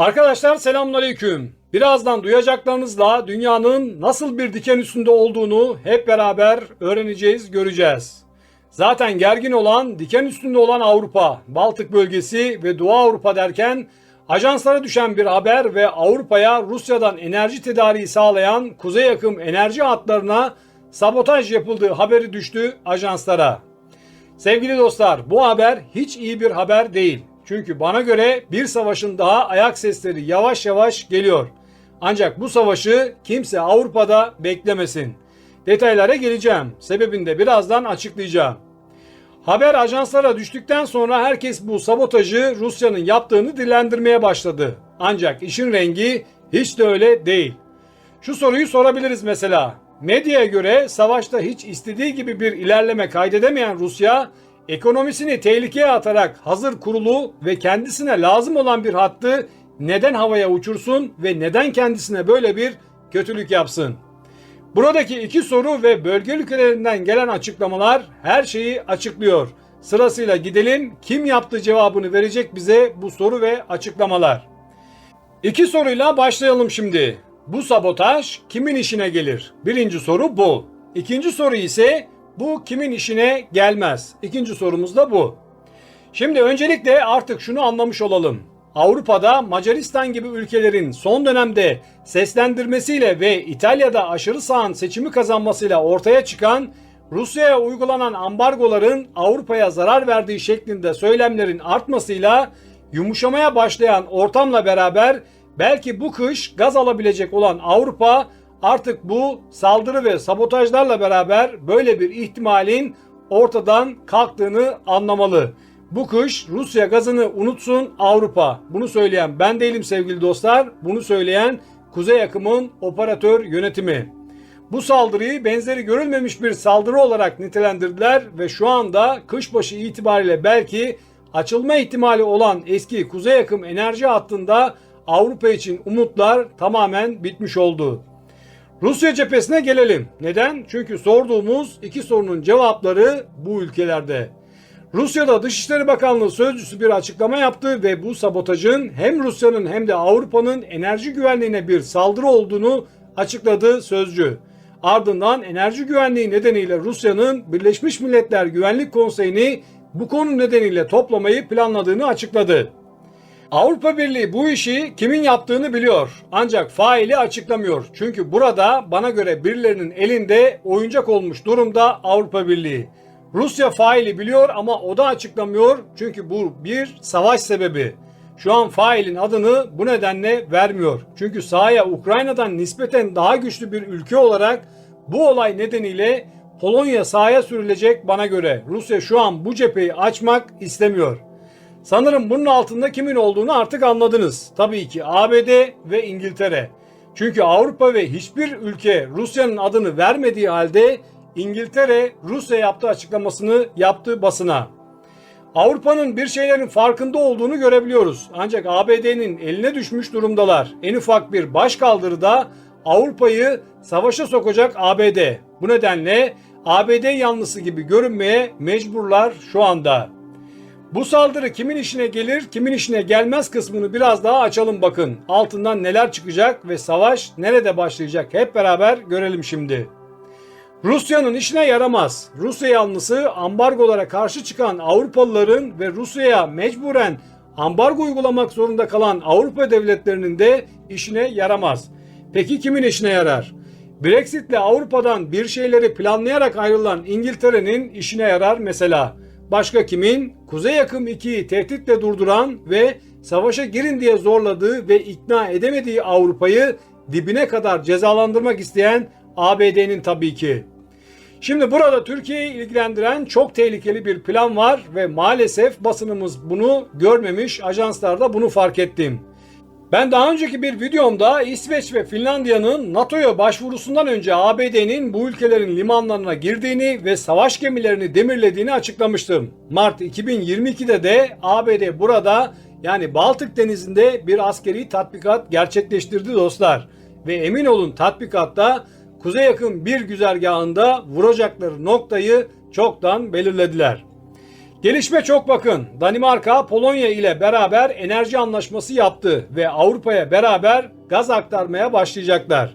Arkadaşlar selamünaleyküm. Birazdan duyacaklarınızla dünyanın nasıl bir diken üstünde olduğunu hep beraber öğreneceğiz, göreceğiz. Zaten gergin olan, diken üstünde olan Avrupa, Baltık bölgesi ve Doğu Avrupa derken ajanslara düşen bir haber ve Avrupa'ya Rusya'dan enerji tedariği sağlayan kuzey yakım enerji hatlarına sabotaj yapıldığı haberi düştü ajanslara. Sevgili dostlar bu haber hiç iyi bir haber değil. Çünkü bana göre bir savaşın daha ayak sesleri yavaş yavaş geliyor. Ancak bu savaşı kimse Avrupa'da beklemesin. Detaylara geleceğim. Sebebini de birazdan açıklayacağım. Haber ajanslara düştükten sonra herkes bu sabotajı Rusya'nın yaptığını dillendirmeye başladı. Ancak işin rengi hiç de öyle değil. Şu soruyu sorabiliriz mesela. Medyaya göre savaşta hiç istediği gibi bir ilerleme kaydedemeyen Rusya, ekonomisini tehlikeye atarak hazır kurulu ve kendisine lazım olan bir hattı neden havaya uçursun ve neden kendisine böyle bir kötülük yapsın? Buradaki iki soru ve bölge ülkelerinden gelen açıklamalar her şeyi açıklıyor. Sırasıyla gidelim kim yaptı cevabını verecek bize bu soru ve açıklamalar. İki soruyla başlayalım şimdi. Bu sabotaj kimin işine gelir? Birinci soru bu. İkinci soru ise bu kimin işine gelmez? İkinci sorumuz da bu. Şimdi öncelikle artık şunu anlamış olalım. Avrupa'da Macaristan gibi ülkelerin son dönemde seslendirmesiyle ve İtalya'da aşırı sağın seçimi kazanmasıyla ortaya çıkan Rusya'ya uygulanan ambargoların Avrupa'ya zarar verdiği şeklinde söylemlerin artmasıyla yumuşamaya başlayan ortamla beraber belki bu kış gaz alabilecek olan Avrupa artık bu saldırı ve sabotajlarla beraber böyle bir ihtimalin ortadan kalktığını anlamalı. Bu kış Rusya gazını unutsun Avrupa. Bunu söyleyen ben değilim sevgili dostlar. Bunu söyleyen Kuzey Akım'ın operatör yönetimi. Bu saldırıyı benzeri görülmemiş bir saldırı olarak nitelendirdiler ve şu anda kışbaşı itibariyle belki açılma ihtimali olan eski Kuzey Akım enerji hattında Avrupa için umutlar tamamen bitmiş oldu. Rusya cephesine gelelim. Neden? Çünkü sorduğumuz iki sorunun cevapları bu ülkelerde. Rusya'da Dışişleri Bakanlığı sözcüsü bir açıklama yaptı ve bu sabotajın hem Rusya'nın hem de Avrupa'nın enerji güvenliğine bir saldırı olduğunu açıkladı sözcü. Ardından enerji güvenliği nedeniyle Rusya'nın Birleşmiş Milletler Güvenlik Konseyi'ni bu konu nedeniyle toplamayı planladığını açıkladı. Avrupa Birliği bu işi kimin yaptığını biliyor. Ancak faili açıklamıyor. Çünkü burada bana göre birilerinin elinde oyuncak olmuş durumda Avrupa Birliği. Rusya faili biliyor ama o da açıklamıyor. Çünkü bu bir savaş sebebi. Şu an failin adını bu nedenle vermiyor. Çünkü sahaya Ukrayna'dan nispeten daha güçlü bir ülke olarak bu olay nedeniyle Polonya sahaya sürülecek bana göre. Rusya şu an bu cepheyi açmak istemiyor. Sanırım bunun altında kimin olduğunu artık anladınız. Tabii ki ABD ve İngiltere. Çünkü Avrupa ve hiçbir ülke Rusya'nın adını vermediği halde İngiltere Rusya yaptığı açıklamasını yaptı basına. Avrupa'nın bir şeylerin farkında olduğunu görebiliyoruz. Ancak ABD'nin eline düşmüş durumdalar. En ufak bir baş kaldırıda Avrupa'yı savaşa sokacak ABD. Bu nedenle ABD yanlısı gibi görünmeye mecburlar şu anda. Bu saldırı kimin işine gelir, kimin işine gelmez kısmını biraz daha açalım bakın. Altından neler çıkacak ve savaş nerede başlayacak hep beraber görelim şimdi. Rusya'nın işine yaramaz. Rusya yanlısı ambargolara karşı çıkan Avrupalıların ve Rusya'ya mecburen ambargo uygulamak zorunda kalan Avrupa devletlerinin de işine yaramaz. Peki kimin işine yarar? Brexit'le Avrupa'dan bir şeyleri planlayarak ayrılan İngiltere'nin işine yarar mesela. Başka kimin? Kuzey Yakım 2'yi tehditle durduran ve savaşa girin diye zorladığı ve ikna edemediği Avrupa'yı dibine kadar cezalandırmak isteyen ABD'nin tabii ki. Şimdi burada Türkiye'yi ilgilendiren çok tehlikeli bir plan var ve maalesef basınımız bunu görmemiş, ajanslarda bunu fark ettim. Ben daha önceki bir videomda İsveç ve Finlandiya'nın NATO'ya başvurusundan önce ABD'nin bu ülkelerin limanlarına girdiğini ve savaş gemilerini demirlediğini açıklamıştım. Mart 2022'de de ABD burada yani Baltık Denizi'nde bir askeri tatbikat gerçekleştirdi dostlar. Ve emin olun tatbikatta Kuzey yakın bir güzergahında vuracakları noktayı çoktan belirlediler. Gelişme çok bakın. Danimarka Polonya ile beraber enerji anlaşması yaptı ve Avrupa'ya beraber gaz aktarmaya başlayacaklar.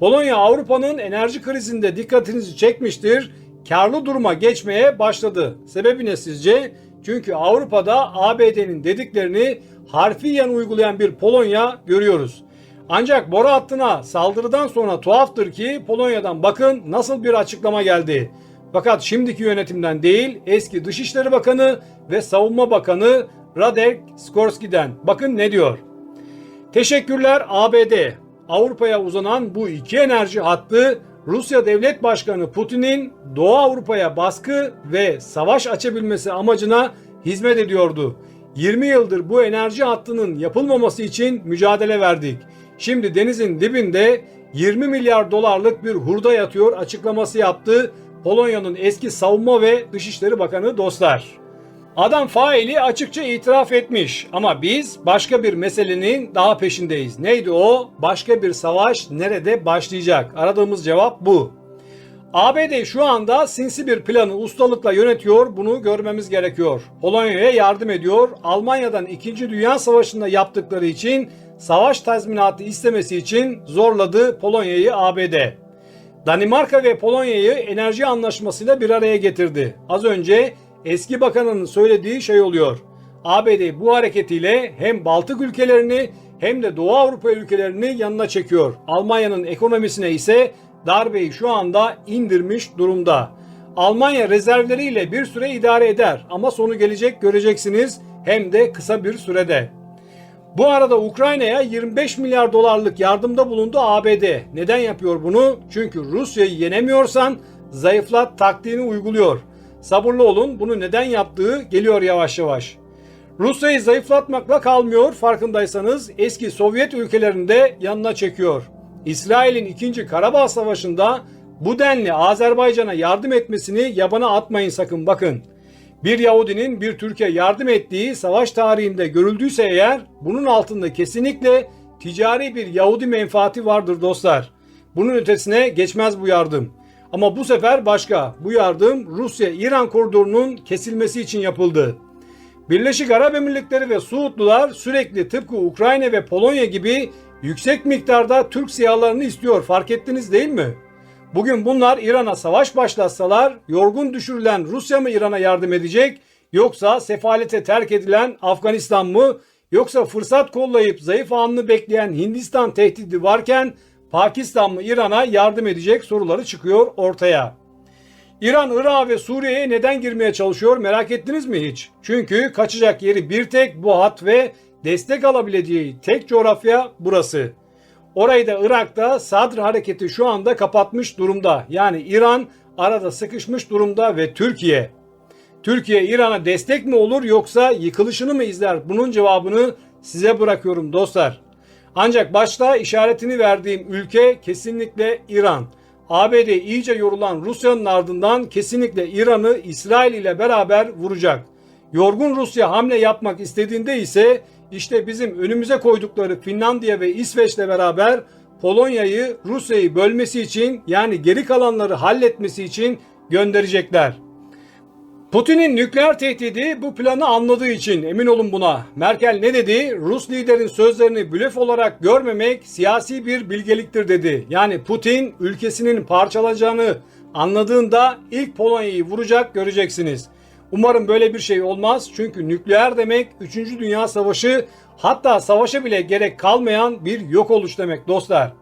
Polonya Avrupa'nın enerji krizinde dikkatinizi çekmiştir. Karlı duruma geçmeye başladı. Sebebi ne sizce? Çünkü Avrupa'da ABD'nin dediklerini harfiyen uygulayan bir Polonya görüyoruz. Ancak boru hattına saldırıdan sonra tuhaftır ki Polonya'dan bakın nasıl bir açıklama geldi. Fakat şimdiki yönetimden değil eski Dışişleri Bakanı ve Savunma Bakanı Radek Skorski'den. Bakın ne diyor. Teşekkürler ABD. Avrupa'ya uzanan bu iki enerji hattı Rusya Devlet Başkanı Putin'in Doğu Avrupa'ya baskı ve savaş açabilmesi amacına hizmet ediyordu. 20 yıldır bu enerji hattının yapılmaması için mücadele verdik. Şimdi denizin dibinde 20 milyar dolarlık bir hurda yatıyor açıklaması yaptı Polonya'nın eski savunma ve dışişleri bakanı dostlar. Adam faili açıkça itiraf etmiş ama biz başka bir meselenin daha peşindeyiz. Neydi o? Başka bir savaş nerede başlayacak? Aradığımız cevap bu. ABD şu anda sinsi bir planı ustalıkla yönetiyor. Bunu görmemiz gerekiyor. Polonya'ya yardım ediyor. Almanya'dan 2. Dünya Savaşı'nda yaptıkları için savaş tazminatı istemesi için zorladı Polonya'yı ABD. Danimarka ve Polonya'yı enerji anlaşmasıyla bir araya getirdi. Az önce eski bakanın söylediği şey oluyor. ABD bu hareketiyle hem Baltık ülkelerini hem de Doğu Avrupa ülkelerini yanına çekiyor. Almanya'nın ekonomisine ise darbeyi şu anda indirmiş durumda. Almanya rezervleriyle bir süre idare eder ama sonu gelecek göreceksiniz hem de kısa bir sürede. Bu arada Ukrayna'ya 25 milyar dolarlık yardımda bulundu ABD. Neden yapıyor bunu? Çünkü Rusya'yı yenemiyorsan zayıflat taktiğini uyguluyor. Sabırlı olun bunu neden yaptığı geliyor yavaş yavaş. Rusya'yı zayıflatmakla kalmıyor farkındaysanız eski Sovyet ülkelerinde yanına çekiyor. İsrail'in 2. Karabağ Savaşı'nda bu denli Azerbaycan'a yardım etmesini yabana atmayın sakın bakın. Bir Yahudinin bir Türkiye yardım ettiği savaş tarihinde görüldüyse eğer bunun altında kesinlikle ticari bir Yahudi menfaati vardır dostlar. Bunun ötesine geçmez bu yardım. Ama bu sefer başka. Bu yardım Rusya-İran koridorunun kesilmesi için yapıldı. Birleşik Arap Emirlikleri ve Suudlular sürekli tıpkı Ukrayna ve Polonya gibi yüksek miktarda Türk sihalarını istiyor. Fark ettiniz değil mi? Bugün bunlar İran'a savaş başlatsalar yorgun düşürülen Rusya mı İran'a yardım edecek yoksa sefalete terk edilen Afganistan mı yoksa fırsat kollayıp zayıf anını bekleyen Hindistan tehdidi varken Pakistan mı İran'a yardım edecek soruları çıkıyor ortaya. İran, Irak ve Suriye'ye neden girmeye çalışıyor merak ettiniz mi hiç? Çünkü kaçacak yeri bir tek bu hat ve destek alabileceği tek coğrafya burası. Orayı da Irak'ta Sadr hareketi şu anda kapatmış durumda. Yani İran arada sıkışmış durumda ve Türkiye. Türkiye İran'a destek mi olur yoksa yıkılışını mı izler? Bunun cevabını size bırakıyorum dostlar. Ancak başta işaretini verdiğim ülke kesinlikle İran. ABD iyice yorulan Rusya'nın ardından kesinlikle İran'ı İsrail ile beraber vuracak. Yorgun Rusya hamle yapmak istediğinde ise işte bizim önümüze koydukları Finlandiya ve İsveç'le beraber Polonya'yı Rusya'yı bölmesi için yani geri kalanları halletmesi için gönderecekler. Putin'in nükleer tehdidi bu planı anladığı için emin olun buna. Merkel ne dedi? Rus liderin sözlerini blöf olarak görmemek siyasi bir bilgeliktir dedi. Yani Putin ülkesinin parçalanacağını anladığında ilk Polonya'yı vuracak göreceksiniz. Umarım böyle bir şey olmaz çünkü nükleer demek 3. Dünya Savaşı hatta savaşa bile gerek kalmayan bir yok oluş demek dostlar.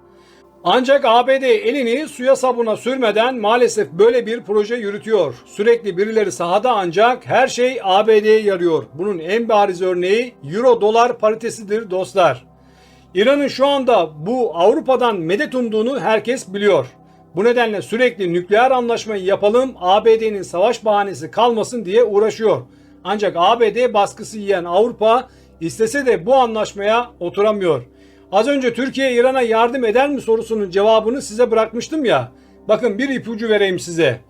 Ancak ABD elini suya sabuna sürmeden maalesef böyle bir proje yürütüyor. Sürekli birileri sahada ancak her şey ABD'ye yarıyor. Bunun en bariz örneği euro dolar paritesidir dostlar. İran'ın şu anda bu Avrupa'dan medet umduğunu herkes biliyor. Bu nedenle sürekli nükleer anlaşmayı yapalım, ABD'nin savaş bahanesi kalmasın diye uğraşıyor. Ancak ABD baskısı yiyen Avrupa istese de bu anlaşmaya oturamıyor. Az önce Türkiye İran'a yardım eder mi sorusunun cevabını size bırakmıştım ya. Bakın bir ipucu vereyim size.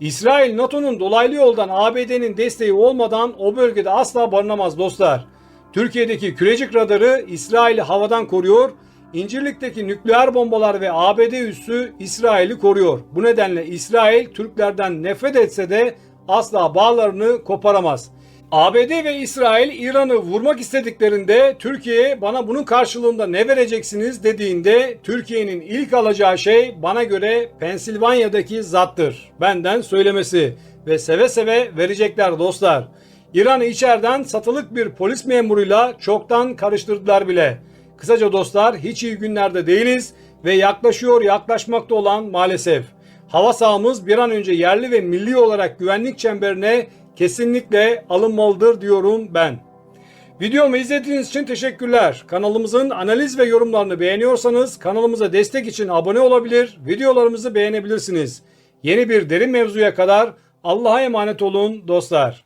İsrail NATO'nun dolaylı yoldan ABD'nin desteği olmadan o bölgede asla barınamaz dostlar. Türkiye'deki kürecik radarı İsrail'i havadan koruyor. İncirlik'teki nükleer bombalar ve ABD üssü İsrail'i koruyor. Bu nedenle İsrail Türklerden nefret etse de asla bağlarını koparamaz. ABD ve İsrail İran'ı vurmak istediklerinde Türkiye bana bunun karşılığında ne vereceksiniz dediğinde Türkiye'nin ilk alacağı şey bana göre Pensilvanya'daki zattır. Benden söylemesi ve seve seve verecekler dostlar. İran'ı içeriden satılık bir polis memuruyla çoktan karıştırdılar bile. Kısaca dostlar hiç iyi günlerde değiliz ve yaklaşıyor yaklaşmakta olan maalesef. Hava sahamız bir an önce yerli ve milli olarak güvenlik çemberine kesinlikle alınmalıdır diyorum ben. Videomu izlediğiniz için teşekkürler. Kanalımızın analiz ve yorumlarını beğeniyorsanız kanalımıza destek için abone olabilir, videolarımızı beğenebilirsiniz. Yeni bir derin mevzuya kadar Allah'a emanet olun dostlar.